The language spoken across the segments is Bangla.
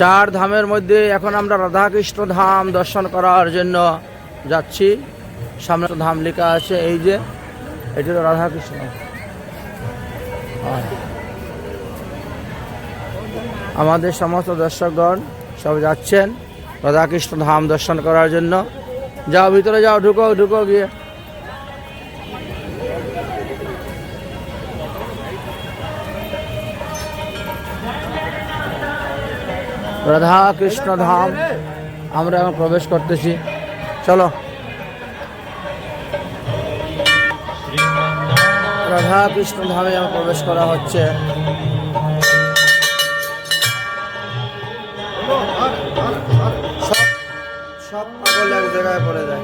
চার ধামের মধ্যে এখন আমরা রাধাকৃষ্ণ ধাম দর্শন করার জন্য যাচ্ছি। সামনে ধাম লেখা আছে, এই যে, এটা হলো রাধাকৃষ্ণ। আমাদের সমস্ত দর্শকগণ সব যাচ্ছেন রাধাকৃষ্ণ ধাম দর্শন করার জন্য। যাও ভিতরে যাও, ঢুকো ঢুকো গিয়ে। রাধা কৃষ্ণ ধাম আমরা এখন প্রবেশ করতেছি। চলো। রাধা কৃষ্ণ ধামে এখন প্রবেশ করা হচ্ছে। সব পাগল এক জায়গায় পড়ে যায়।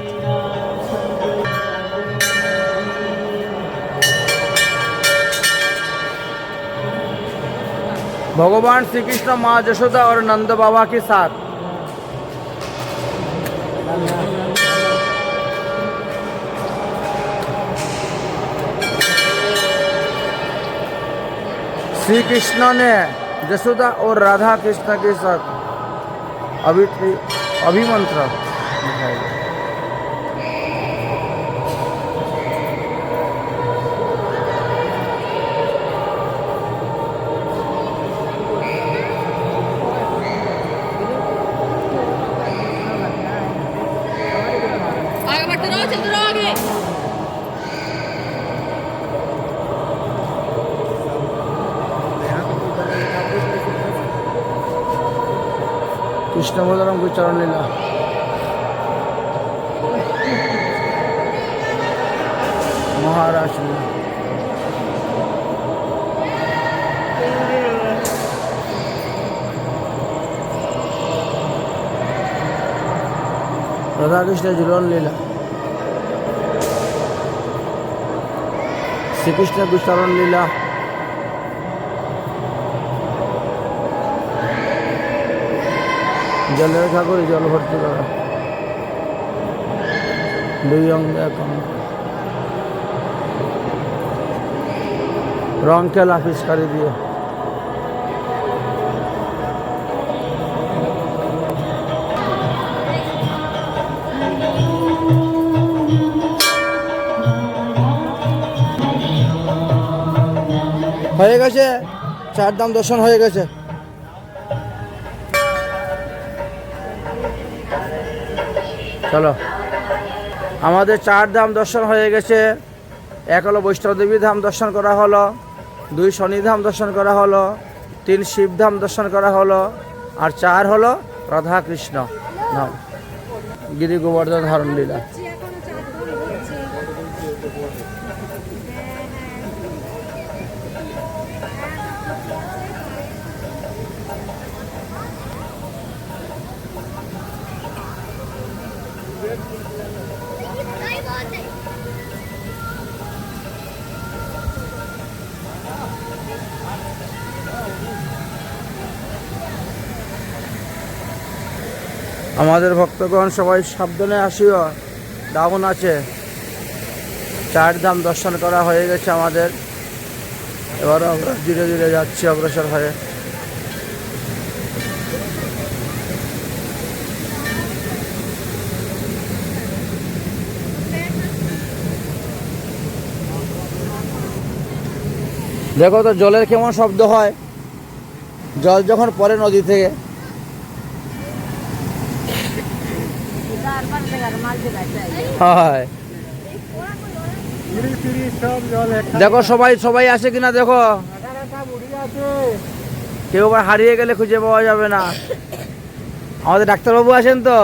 भगवान श्री कृष्ण माँ जशोदा और नंद बाबा के साथ। श्री कृष्ण ने जशोदा और राधा कृष्ण के साथ अभी अभिमंत्र दिखाया। कृष्ण बलराम को चरण लीला महाराष्ट्र में राधा कृष्ण झूलन लीला श्री कृष्ण को चरण लीला জলের ঠাকুর জল ভর্তি করা দুই অঙ্গ, এক অঙ্গ। খেলা ফিসকারি দিয়ে। হয়ে গেছে? চার দাম দর্শন হয়ে গেছে। চলো। আমাদের চার ধাম দর্শন হয়ে গেছে। এক হলো বৈষ্ণবদেবী ধাম দর্শন করা হলো। দুই শনিধাম দর্শন করা হলো। তিন শিবধাম দর্শন করা হলো। আর চার হলো রাধাকৃষ্ণ গিরি গোবর্ধন ধারণ লীলা আমাদের ভক্তগণ সবাই সাবধানে আসিও। ডাউন আছে। চার ধাম দর্শন করা হয়ে গেছে আমাদের। এবার আমরা ধীরে ধীরে যাচ্ছি অগ্রসর হয়ে। দেখো তো জলের কেমন শব্দ হয়। জল যখন পরে নদী থেকে হয়। দেখো সবাই সবাই আছে কিনা দেখো। কেউ আবার হারিয়ে গেলে খুঁজে পাওয়া যাবে না। আমাদের ডাক্তারবাবু আছেন তো?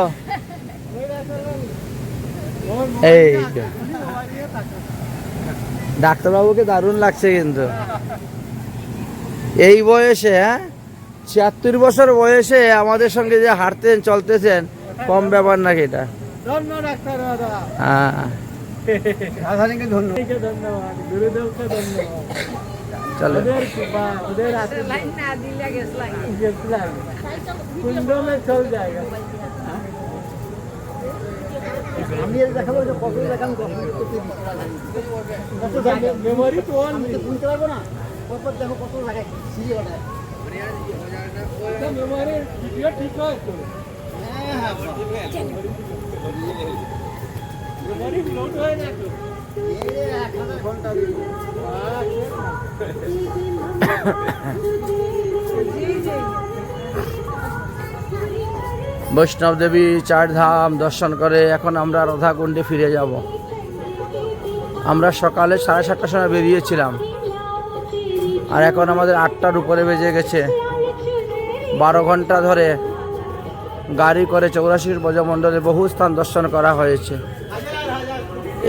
এই ডাক্তারবাবুকে দারুণ লাগছে কিন্তু। এই বয়সে হ্যাঁ? ছিয়াত্তর বছর বয়সে আমাদের সঙ্গে যে হাঁটতেন চলতেছেন, কম ব্যাপার নাকি এটা? ধন্য ডাক্তার দাদা ধন্যবাদ ধন্যবাদ। আমি এর দেখাবো যে কত দেখাম মেমোরি তো অন বুঝতে পারব না। কত দেখো কত মেমোরি ঠিক হয় বৈষ্ণব দেবী চার ধাম দর্শন করে এখন আমরা রাধাকুণ্ডে ফিরে যাব। আমরা সকালে সাড়ে সাতটার সময় বেরিয়েছিলাম আর এখন আমাদের আটটার উপরে বেজে গেছে। বারো ঘণ্টা ধরে গাড়ি করে চৌরাশির ব্রজমণ্ডলে বহু স্থান দর্শন করা হয়েছে।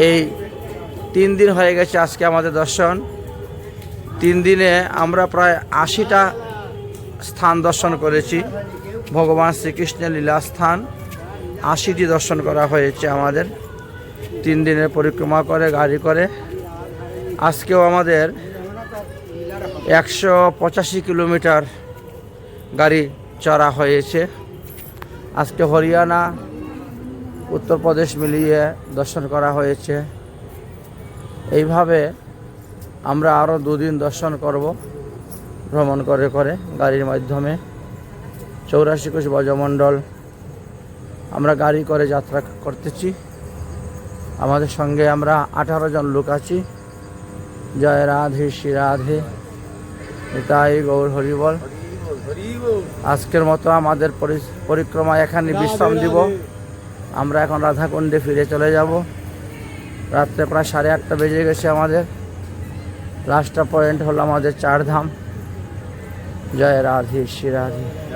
এই তিন দিন হয়ে গেছে আজকে আমাদের দর্শন। তিন দিনে আমরা প্রায় আশিটা স্থান দর্শন করেছি। ভগবান শ্রীকৃষ্ণের লীলা স্থান, আশিটি দর্শন করা হয়েছে আমাদের। তিন দিনের পরিক্রমা করে, গাড়ি করে। আজকেও আমাদের একশো পঁচাশি কিলোমিটার গাড়ি চড়া হয়েছে। আজকে হরিয়ানা, উত্তরপ্রদেশ মিলিয়ে দর্শন করা হয়েছে। এইভাবে আমরা আরও দুদিন দর্শন করব, ভ্রমণ করে করে গাড়ির মাধ্যমে। চৌরাশি কোষ ব্রজমণ্ডল, আমরা গাড়ি করে যাত্রা করতেছি। আমাদের সঙ্গে আমরা আঠারো জন লোক আছি। জয় রাধে, শ্রী রাধে। তাই গৌর হরিবল আজকের মতো আমাদের পরি- পরিক্রমা এখানে বিশ্রাম দিব। আমরা এখন রাধাকুণ্ডে ফিরে চলে যাব। রাত্রে প্রায় সাড়ে আটটা বেজে গেছে আমাদের। লাস্টটা পয়েন্ট হলো আমাদের চারধাম। জয় রাধে, শ্রী রাধে।